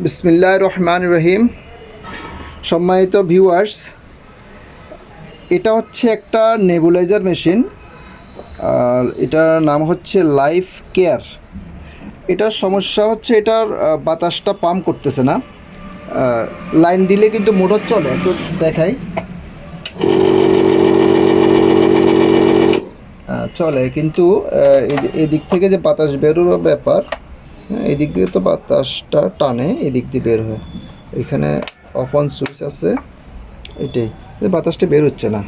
বিসমিল্লাহ রহমান রহিম সম্মানিত ভিউয়ার্স এটা হচ্ছে একটা নেবুলাইজার মেশিন এটার নাম হচ্ছে লাইফ কেয়ার এটার সমস্যা হচ্ছে এটার বাতাসটা পাম্প করতেছে না। লাইন দিলে কিন্তু মোটর চলে একটু দেখাই। চলে। কিন্তু এদিক থেকে যে বাতাস বেরোর ব্যাপার হ্যাঁ, এদিক দিয়ে তো বাতাসটা টানে এদিক দিয়ে বের হয়। এখানে অফ অন সুইচ আছে এটাই। বাতাসটা বের হচ্ছে না।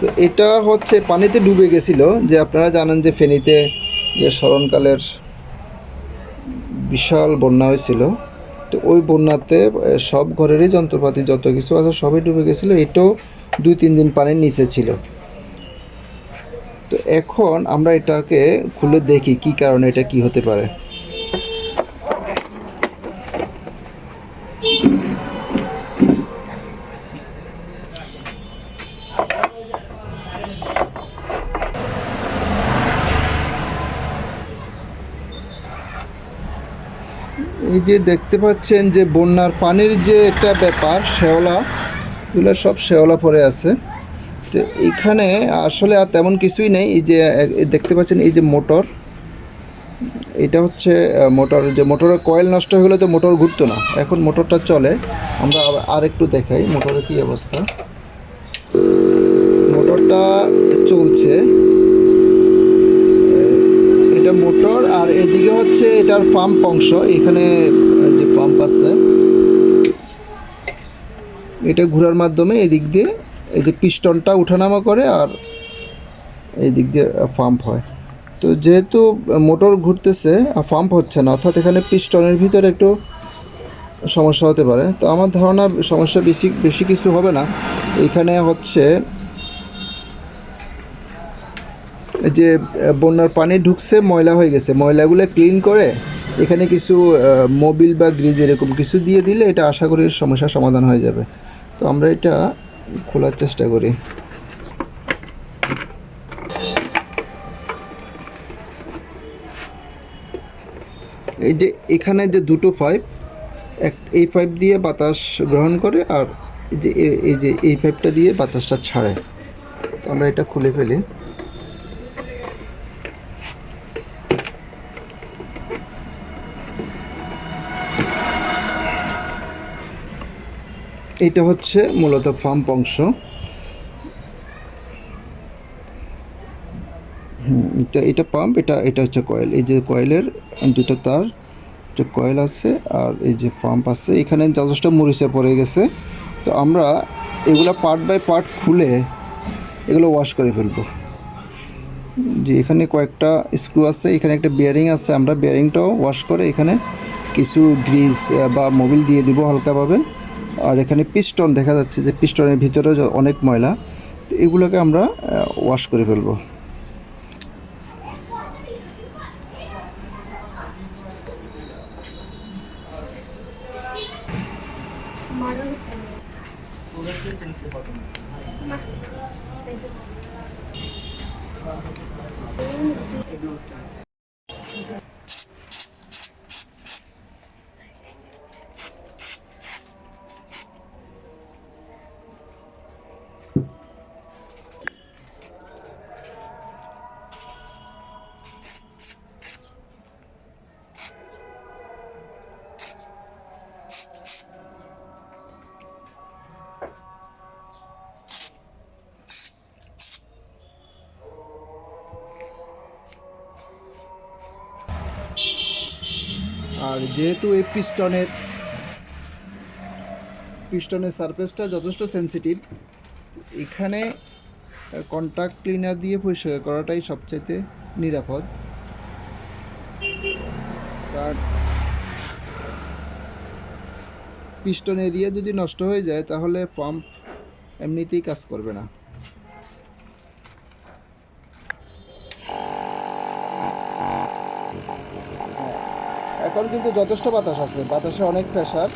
তো এটা হচ্ছে পানিতে ডুবে গেছিল যে আপনারা জানেন যে ফেনীতে যে স্মরণকালের বিশাল বন্যা হয়েছিল তো ওই বন্যাতে সব ঘরেরই যন্ত্রপাতি যত কিছু আছে সবই ডুবে গেছিল এটাও দুই তিন দিন পানির নিচে ছিল। তো এখন আমরা এটাকে খুলে দেখি কি কারণে এটা কি হতে পারে। এই যে দেখতে পাচ্ছেন যে বন্যার পানির যে একটা ব্যাপার, শ্যাওলা, এগুলো সব শ্যাওলা পড়ে আছে। তো এখানে আসলে আর তেমন কিছুই নেই। এই যে দেখতে পাচ্ছেন এই যে মোটর। এটা হচ্ছে মোটর, যে মোটরের কয়েল নষ্ট হয়ে গেলে তো মোটর ঘুরতো না। এখন মোটরটা চলে। আমরা আর একটু দেখাই মোটরের কী অবস্থা। মোটরটা চলছে। এটা মোটর আর এদিকে এটার পাম্প অংশ, এখানে যে পাম্প আছে, এটা ঘোরার মাধ্যমে এদিক দিয়ে এই যে পিস্টনটা উঠানামা করে আর এই দিক দিয়ে পাম্প হয়। তো যেহেতু মোটর ঘুরতেছে, আর পাম্প হচ্ছে না, অর্থাৎ এখানে পিস্টনের ভিতরে একটু সমস্যা হতে পারে। তো আমার ধারণা, সমস্যা বেশি বেশি কিছু হবে না। এখানে হচ্ছে যে বন্যার পানি ঢুকছে, ময়লা হয়ে গেছে। ময়লাগুলো ক্লিন করে এখানে কিছু মোবিল বা গ্রিজ এরকম কিছু দিয়ে দিলে এটা আশা করি সমস্যার সমাধান হয়ে যাবে। তো আমরা এটা খোলার চেষ্টা করি। এই যে এখানে যে দুটো পাইপ এক, এই পাইপ দিয়ে বাতাস গ্রহণ করে আর এই যে এই যে, এই পাইপটা দিয়ে বাতাসটা ছাড়ে। তো আমরা এটা খুলে ফেলি। এটা হচ্ছে মূলত পাম্প অংশ হুম, এটা এটা পাম্প এটা এটা হচ্ছে কয়েল। এই যে কয়েলের দুটো তার একটা কয়েল আছে আর এই যে পাম্প আছে এখানে যথেষ্ট মরিচা পড়ে গেছে। তো আমরা এগুলো পার্ট বাই পার্ট খুলে এগুলো ওয়াশ করে ফেলব। যে এখানে কয়েকটা স্ক্রু আছে এখানে একটা বিয়ারিং আছে আমরা বিয়ারিংটাও ওয়াশ করে এখানে কিছু গ্রিজ বা মোবিল দিয়ে দিব হালকাভাবে। আর এখানে পিস্টন দেখা যাচ্ছে যে পিস্টনের ভিতরে অনেক ময়লা, তো এগুলোকে আমরা ওয়াশ করে ফেলব। আর যেহেতু এই পিস্টনের পিস্টনের সারফেসটা যথেষ্ট সেনসিটিভ এখানে কন্ট্যাক্ট ক্লিনার দিয়ে পরিষ্কার করাটাই সবচাইতে নিরাপদ। পিস্টন এরিয়া যদি নষ্ট হয়ে যায়, তাহলে পাম্প এমনিতেই কাজ করবে না। এখন কিন্তু যথেষ্ট বাতাস আছে। বাতাসে অনেক প্রেশার